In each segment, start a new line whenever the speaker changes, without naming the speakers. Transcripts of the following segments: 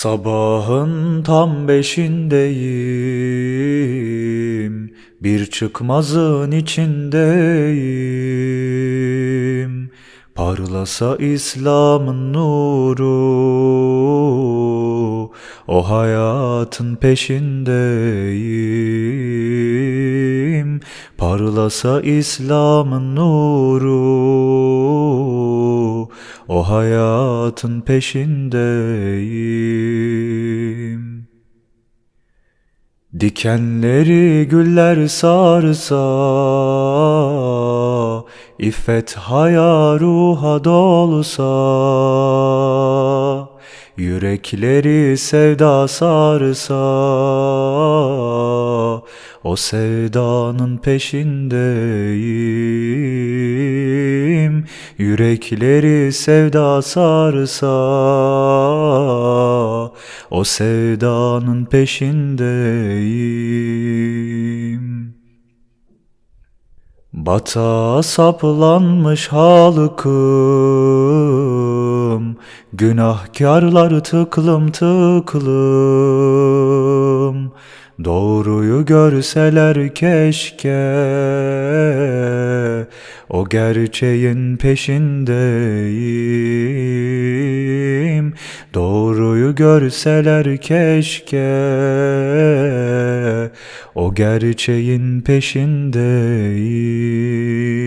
Sabahın tam beşindeyim, bir çıkmazın içindeyim. Parlasa İslam'ın nuru, o hayatın peşindeyim. Parlasa İslam'ın nuru, o hayatın peşindeyim. Dikenleri güller sarsa, İffet haya ruha dolsa, Yürekleri sevda sarsa, O sevdanın peşindeyim. Yürekleri sevda sarsa, O sevdanın peşindeyim. Batağa saplanmış halkım, Günahkarlar tıklım tıklım. Doğruyu görseler keşke, O gerçeğin peşindeyim. Doğruyu görseler keşke, O gerçeğin peşindeyim.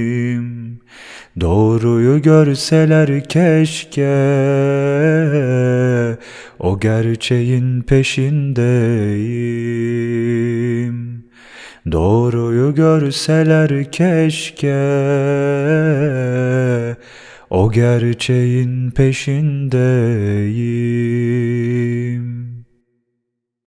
Doğruyu görseler keşke, O gerçeğin peşindeyim. Doğruyu görseler keşke, O gerçeğin peşindeyim.